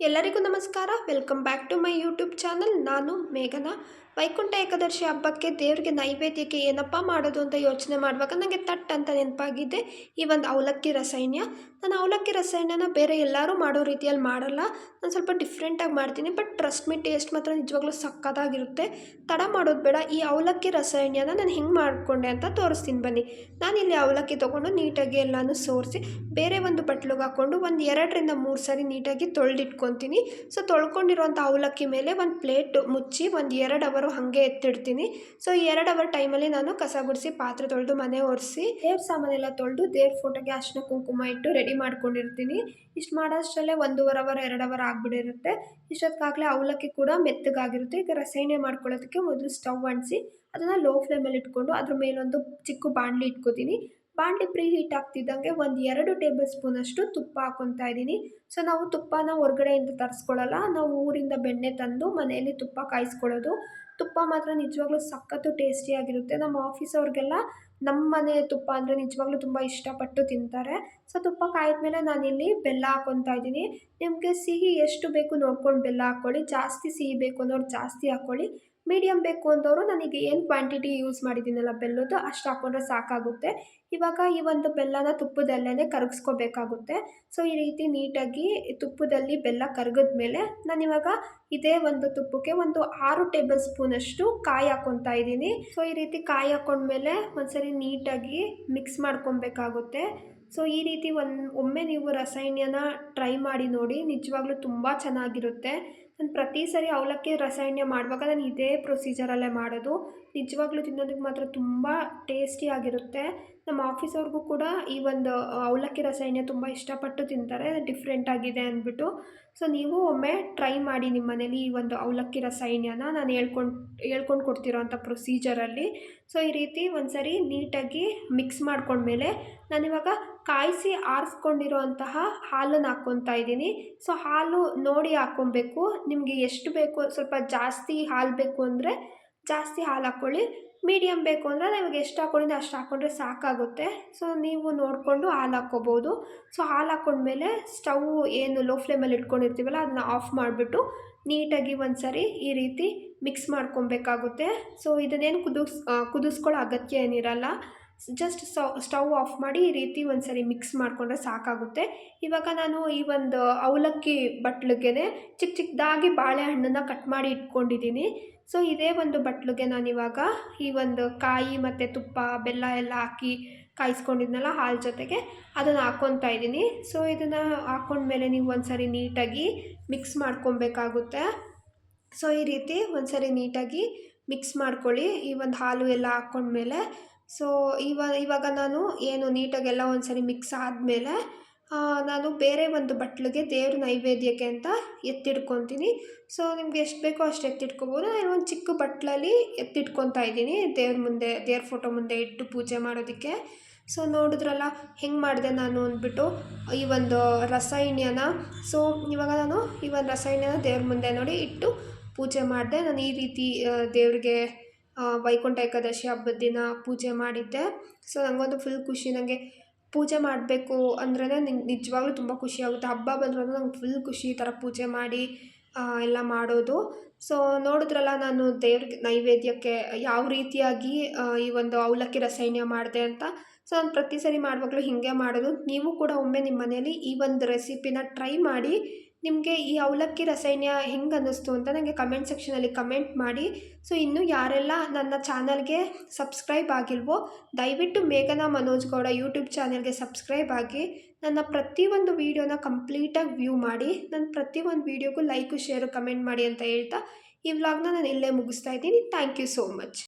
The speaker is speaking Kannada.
ಎಲ್ಲರಿಗೂ ನಮಸ್ಕಾರ. Welcome back to my YouTube channel ನಾನು ಮೇಘನ. ವೈಕುಂಠ ಏಕಾದಶಿ ಹಬ್ಬಕ್ಕೆ ದೇವರಿಗೆ ನೈವೇದ್ಯಕ್ಕೆ ಏನಪ್ಪ ಮಾಡೋದು ಅಂತ ಯೋಚನೆ ಮಾಡುವಾಗ ನನಗೆ ತಟ್ ಅಂತ ನೆನಪಾಗಿದೆ. ಈ ಒಂದು ಅವಲಕ್ಕಿ ರಸಾಯನ. ನಾನು ಅವಲಕ್ಕಿ ರಸಾಯನನ ಬೇರೆ ಎಲ್ಲರೂ ಮಾಡೋ ರೀತಿಯಲ್ಲಿ ಮಾಡಲ್ಲ. ನಾನು ಸ್ವಲ್ಪ ಡಿಫ್ರೆಂಟಾಗಿ ಮಾಡ್ತೀನಿ. ಬಟ್ ಟ್ರಸ್ಟ್ ಮಿ ಟೇಸ್ಟ್ ಮಾತ್ರ ನಿಜವಾಗ್ಲೂ ಸಕ್ಕತ್ತಾಗಿರುತ್ತೆ. ತಡ ಮಾಡೋದು ಬೇಡ. ಈ ಅವಲಕ್ಕಿ ರಸಾಯನನ ನಾನು ಹೆಂಗೆ ಮಾಡಿಕೊಂಡೆ ಅಂತ ತೋರಿಸ್ತೀನಿ ಬನ್ನಿ. ನಾನು ಇಲ್ಲಿ ಅವಲಕ್ಕಿ ತೊಗೊಂಡು ನೀಟಾಗಿ ಎಲ್ಲನೂ ಸೋರಿಸಿ ಬೇರೆ ಒಂದು ಬಟ್ಲಿಗೆ ಹಾಕ್ಕೊಂಡು ಒಂದು ಎರಡರಿಂದ ಮೂರು ಸಾರಿ ನೀಟಾಗಿ ತೊಳೆದಿಟ್ಕೊತೀನಿ. ಸೊ ತೊಳ್ಕೊಂಡಿರುವಂಥ ಅವಲಕ್ಕಿ ಮೇಲೆ ಒಂದು ಪ್ಲೇಟ್ ಮುಚ್ಚಿ ಒಂದು ಎರಡು ಅವರು ಹಾಗೆ ಎತ್ತಿಡ್ತೀನಿ. ಸೊ ಈ ಎರಡು ಅವರ್ ಟೈಮಲ್ಲಿ ನಾನು ಕಸ ಗುಡಿಸಿ, ಪಾತ್ರೆ ತೊಳೆದು, ಮನೆ ಒರೆಸಿ, ದೇವ್ರ ಸಾಮಾನೆಲ್ಲ ತೊಳೆದು, ದೇವ್ರ ಫೋಟೋಗೆ ಅರ್ಶಿನ ಕುಂಕುಮ ಇಟ್ಟು ರೆಡಿ ಮಾಡ್ಕೊಂಡಿರ್ತೀನಿ. ಇಷ್ಟು ಮಾಡೋಷ್ಟರಲ್ಲೇ ಒಂದೂವರೆ ಅವರ್, ಎರಡು ಅವರ್ ಆಗಿಬಿಟ್ಟಿರುತ್ತೆ ಇಷ್ಟೊತ್ತಾಗಲೇ ಅವಲಕ್ಕಿ ಕೂಡ ಮೆತ್ತಗಾಗಿರುತ್ತೆ. ಈಗ ರಸೈನೆ ಮಾಡ್ಕೊಳ್ಳೋದಕ್ಕೆ ಮೊದಲು ಸ್ಟವ್ ಅಂಟಿಸಿ, ಅದನ್ನು ಲೋ ಫ್ಲೇಮಲ್ಲಿ ಇಟ್ಕೊಂಡು ಅದ್ರ ಮೇಲೊಂದು ಚಿಕ್ಕ ಬಾಣಲಿ ಇಟ್ಕೋತೀನಿ. ಬಾಣಲಿ ಪ್ರೀ ಹೀಟ್ ಆಗ್ತಿದ್ದಂಗೆ ಒಂದು ಎರಡು ಟೇಬಲ್ ಸ್ಪೂನಷ್ಟು ತುಪ್ಪ ಹಾಕೊತಾ ಇದ್ದೀನಿ. ಸೊ ನಾವು ತುಪ್ಪನ ಹೊರಗಡೆಯಿಂದ ತರಿಸ್ಕೊಳ್ಳಲ್ಲ. ನಾವು ಊರಿಂದ ಬೆಣ್ಣೆ ತಂದು ಮನೆಯಲ್ಲಿ ತುಪ್ಪ ಕಾಯಿಸ್ಕೊಳ್ಳೋದು. ತುಪ್ಪ ಮಾತ್ರ ನಿಜವಾಗ್ಲೂ ಸಖತ್ತು ಟೇಸ್ಟಿಯಾಗಿರುತ್ತೆ ನಮ್ಮ ಆಫೀಸ್ ಅವ್ರಿಗೆಲ್ಲ ನಮ್ಮ ಮನೆ ತುಪ್ಪ ಅಂದರೆ ನಿಜವಾಗ್ಲೂ ತುಂಬ ಇಷ್ಟಪಟ್ಟು ತಿಂತಾರೆ. ಸೊ ತುಪ್ಪ ಕಾಯಿದ್ಮೇಲೆ ನಾನಿಲ್ಲಿ ಬೆಲ್ಲ ಹಾಕ್ಕೊತಾ ಇದ್ದೀನಿ. ನಿಮಗೆ ಸಿಹಿ ಎಷ್ಟು ಬೇಕು ನೋಡ್ಕೊಂಡು ಬೆಲ್ಲ ಹಾಕ್ಕೊಳ್ಳಿ ಜಾಸ್ತಿ ಸಿಹಿ ಬೇಕು ಅನ್ನೋರು ಜಾಸ್ತಿ ಹಾಕ್ಕೊಳ್ಳಿ ಮೀಡಿಯಮ್ ಬೇಕು ಅಂದವರು ನನಗೆ ಏನು ಕ್ವಾಂಟಿಟಿ ಯೂಸ್ ಮಾಡಿದ್ದೀನಲ್ಲ ಬೆಲ್ಲದ್ದು ಅಷ್ಟು ಹಾಕೊಂಡ್ರೆ ಸಾಕಾಗುತ್ತೆ. ಇವಾಗ ಈ ಒಂದು ಬೆಲ್ಲನ ತುಪ್ಪದಲ್ಲೇ ಕರಗಿಸ್ಕೋಬೇಕಾಗುತ್ತೆ. ಸೊ ಈ ರೀತಿ ನೀಟಾಗಿ ತುಪ್ಪದಲ್ಲಿ ಬೆಲ್ಲ ಕರಗಿದ್ಮೇಲೆ ನಾನಿವಾಗ ಇದೇ ಒಂದು ತುಪ್ಪಕ್ಕೆ ಒಂದು ಆರು ಟೇಬಲ್ ಸ್ಪೂನಷ್ಟು ಕಾಯಿ ಹಾಕ್ಕೊತಾ ಇದ್ದೀನಿ. ಸೊ ಈ ರೀತಿ ಕಾಯಿ ಹಾಕ್ಕೊಂಡ್ಮೇಲೆ ಒಂದ್ಸರಿ ನೀಟಾಗಿ ಮಿಕ್ಸ್ ಮಾಡ್ಕೊಬೇಕಾಗುತ್ತೆ. ಸೊ ಈ ರೀತಿ ಒಂದು ಒಮ್ಮೆ ನೀವು ರಸಾಯನ ಟ್ರೈ ಮಾಡಿ ನೋಡಿ ನಿಜವಾಗ್ಲೂ ತುಂಬ ಚೆನ್ನಾಗಿರುತ್ತೆ. ನಾನು ಪ್ರತಿ ಸರಿ ಅವಲಕ್ಕಿ ರಸಾಯನ ಮಾಡುವಾಗ ನಾನು ಇದೇ ಪ್ರೊಸೀಜರಲ್ಲೇ ಮಾಡೋದು. ನಿಜವಾಗ್ಲೂ ತಿನ್ನೋದಕ್ಕೆ ಮಾತ್ರ ತುಂಬ ಟೇಸ್ಟಿಯಾಗಿರುತ್ತೆ ನಮ್ಮ ಆಫೀಸವ್ರಿಗೂ ಕೂಡ ಈ ಒಂದು ಅವಲಕ್ಕಿ ರಸಾಯನ ತುಂಬ ಇಷ್ಟಪಟ್ಟು ತಿಂತಾರೆ. ಡಿಫ್ರೆಂಟ್ ಆಗಿದೆ ಅಂದ್ಬಿಟ್ಟು. ಸೊ ನೀವು ಒಮ್ಮೆ ಟ್ರೈ ಮಾಡಿ ನಿಮ್ಮ ಮನೇಲಿ ಈ ಒಂದು ಅವಲಕ್ಕಿ ರಸಾಯನ ನಾನು ಹೇಳ್ಕೊಂಡು ಹೇಳ್ಕೊಂಡು ಕೊಡ್ತಿರೋ ಅಂಥ ಪ್ರೊಸೀಜರಲ್ಲಿ ಸೊ ಈ ರೀತಿ ಒಂದು ಸರಿ ನೀಟಾಗಿ ಮಿಕ್ಸ್ ಮಾಡ್ಕೊಂಡ್ಮೇಲೆ ನಾನಿವಾಗ ಕಾಯಿಸಿ ಆರಿಸ್ಕೊಂಡಿರೋಂತಹ ಹಾಲನ್ನು ಹಾಕ್ಕೊತಾ ಇದ್ದೀನಿ. ಸೊ, ಹಾಲು ನೋಡಿ ಹಾಕ್ಕೊಬೇಕು. ನಿಮಗೆ ಎಷ್ಟು ಬೇಕು, ಸ್ವಲ್ಪ ಜಾಸ್ತಿ ಹಾಲು ಬೇಕು ಅಂದರೆ ಜಾಸ್ತಿ ಹಾಲು ಹಾಕ್ಕೊಳ್ಳಿ. ಮೀಡಿಯಮ್ ಬೇಕು ಅಂದರೆ ನಿಮಗೆ ಎಷ್ಟು ಹಾಕ್ಕೊಂಡಿದ್ದೆ ಅಷ್ಟು ಹಾಕ್ಕೊಂಡ್ರೆ ಸಾಕಾಗುತ್ತೆ. ಸೊ, ನೀವು ನೋಡಿಕೊಂಡು ಹಾಲು ಹಾಕ್ಕೋಬೋದು. ಸೊ, ಹಾಲು ಹಾಕ್ಕೊಂಡ್ಮೇಲೆ ಸ್ಟವ್ ಏನು ಲೋ ಫ್ಲೇಮಲ್ಲಿ ಇಟ್ಕೊಂಡಿರ್ತೀವಲ್ಲ, ಅದನ್ನ ಆಫ್ ಮಾಡಿಬಿಟ್ಟು ನೀಟಾಗಿ ಒಂದು ಸರಿ ಈ ರೀತಿ ಮಿಕ್ಸ್ ಮಾಡ್ಕೊಬೇಕಾಗುತ್ತೆ. ಸೊ, ಇದನ್ನೇನು ಕುದಿಸ್ ಕುದಿಸ್ಕೊಳ್ಳೋ ಅಗತ್ಯ ಏನಿರಲ್ಲ. ಜಸ್ಟ್ ಸ್ಟವ್ ಆಫ್ ಮಾಡಿ ಈ ರೀತಿ ಒಂದು ಸರಿ ಮಿಕ್ಸ್ ಮಾಡಿಕೊಂಡ್ರೆ ಸಾಕಾಗುತ್ತೆ. ಇವಾಗ ನಾನು ಈ ಒಂದು ಅವಲಕ್ಕಿ ಬಟ್ಲಿಗೆ ಚಿಕ್ಕ ಚಿಕ್ಕದಾಗಿ ಬಾಳೆಹಣ್ಣನ್ನು ಕಟ್ ಮಾಡಿ ಇಟ್ಕೊಂಡಿದ್ದೀನಿ. ಸೊ ಇದೇ ಒಂದು ಬಟ್ಲಿಗೆ ನಾನಿವಾಗ ಈ ಒಂದು ಕಾಯಿ ಮತ್ತು ತುಪ್ಪ, ಬೆಲ್ಲ ಎಲ್ಲ ಹಾಕಿ ಕಾಯಿಸ್ಕೊಂಡಿದ್ನಲ್ಲ ಹಾಲು ಜೊತೆಗೆ ಅದನ್ನು ಹಾಕ್ಕೊತಾ ಇದ್ದೀನಿ. ಸೊ ಇದನ್ನು ಹಾಕ್ಕೊಂಡ್ಮೇಲೆ ನೀವು ಒಂದು ಸರಿ ನೀಟಾಗಿ ಮಿಕ್ಸ್ ಮಾಡ್ಕೊಬೇಕಾಗುತ್ತೆ ಸೊ ಈ ರೀತಿ ಒಂದು ಸರಿ ನೀಟಾಗಿ ಮಿಕ್ಸ್ ಮಾಡ್ಕೊಳ್ಳಿ. ಈ ಒಂದು ಹಾಲು ಎಲ್ಲ ಹಾಕ್ಕೊಂಡ್ಮೇಲೆ ಸೊ ಇವ ಇವಾಗ ನಾನು ಏನು ನೀಟಾಗೆಲ್ಲ ಒಂದು ಸರಿ ಮಿಕ್ಸ್ ಆದಮೇಲೆ ನಾನು ಬೇರೆ ಒಂದು ಬಟ್ಲಿಗೆ ದೇವ್ರ ನೈವೇದ್ಯಕ್ಕೆ ಅಂತ ಎತ್ತಿಟ್ಕೊತೀನಿ. ಸೊ ನಿಮ್ಗೆ ಎಷ್ಟು ಬೇಕೋ ಅಷ್ಟು ಎತ್ತಿಟ್ಕೊಬೋದು. ನಾನು ಒಂದು ಚಿಕ್ಕ ಬಟ್ಲಲ್ಲಿ ಎತ್ತಿಟ್ಕೊತಾ ಇದ್ದೀನಿ. ದೇವ್ರ ಮುಂದೆ, ದೇವ್ರ ಫೋಟೋ ಮುಂದೆ ಇಟ್ಟು ಪೂಜೆ ಮಾಡೋದಕ್ಕೆ. ಸೊ ನೋಡಿದ್ರಲ್ಲ, ಹೆಂಗೆ ಮಾಡಿದೆ ನಾನು ಅಂದ್ಬಿಟ್ಟು, ಈ ಒಂದು ರಸಾಯನ್ಯನ ಸೊ ಇವಾಗ ನಾನು ಈ ಒಂದು ರಸಾಯನಿಯನ ದೇವ್ರ ಮುಂದೆ ನೋಡಿ ಇಟ್ಟು ಪೂಜೆ ಮಾಡಿದೆ. ನಾನು ಈ ರೀತಿ ದೇವ್ರಿಗೆ ವೈಕುಂಠ ಏಕಾದಶಿ ಹಬ್ಬದ ದಿನ ಪೂಜೆ ಮಾಡಿದ್ದೆ. ಸೊ ನನಗೊಂದು ಫುಲ್ ಖುಷಿ. ನನಗೆ ಪೂಜೆ ಮಾಡಬೇಕು ಅಂದ್ರೇ ನಿಂಗೆ ನಿಜವಾಗ್ಲೂ ತುಂಬ ಖುಷಿಯಾಗುತ್ತೆ ಹಬ್ಬ ಬಂದ್ರೂ ನಂಗೆ ಫುಲ್ ಖುಷಿ ಈ ಥರ ಪೂಜೆ ಮಾಡಿ ಎಲ್ಲ ಮಾಡೋದು. ಸೊ ನೋಡಿದ್ರಲ್ಲ ನಾನು ದೇವ್ರಿಗೆ ನೈವೇದ್ಯಕ್ಕೆ ಯಾವ ರೀತಿಯಾಗಿ ಈ ಒಂದು ಅವಲಕ್ಕಿ ರಸಾಯನ ಮಾಡಿದೆ ಅಂತ. ಸೊ ನಾನು ಪ್ರತಿ ಸರಿ ಮಾಡುವಾಗಲೂ ಹೀಗೆ ಮಾಡೋದು. ನೀವು ಕೂಡ ಒಮ್ಮೆ ನಿಮ್ಮ ಮನೇಲಿ ಈ ಒಂದು ರೆಸಿಪಿನ ಟ್ರೈ ಮಾಡಿ ನಿಮಗೆ ಈ ಅವಲಕ್ಕಿ ರಸಾಯನ ಹೆಂಗೆ ಅನ್ನಿಸ್ತು ಅಂತ ನನಗೆ ಕಮೆಂಟ್ ಸೆಕ್ಷನಲ್ಲಿ ಕಮೆಂಟ್ ಮಾಡಿ. ಸೊ ಇನ್ನೂ ಯಾರೆಲ್ಲ ನನ್ನ ಚಾನಲ್ಗೆ ಸಬ್ಸ್ಕ್ರೈಬ್ ಆಗಿಲ್ವೋ, ದಯವಿಟ್ಟು ಮೇಘನಾ ಮನೋಜ್ ಗೌಡ ಯೂಟ್ಯೂಬ್ ಚಾನಲ್ಗೆ ಸಬ್ಸ್ಕ್ರೈಬ್ ಆಗಿ, ನನ್ನ ಪ್ರತಿಯೊಂದು ವೀಡಿಯೋನ ಕಂಪ್ಲೀಟಾಗಿ ವ್ಯೂ ಮಾಡಿ ನನ್ನ ಪ್ರತಿಯೊಂದು ವೀಡಿಯೋಗೂ ಲೈಕು ಶೇರು ಕಮೆಂಟ್ ಮಾಡಿ ಅಂತ ಹೇಳ್ತಾ ಈ ವ್ಲಾಗ್ನ ನಾನು ಇಲ್ಲೇ ಮುಗಿಸ್ತಾ ಇದ್ದೀನಿ. Thank you so much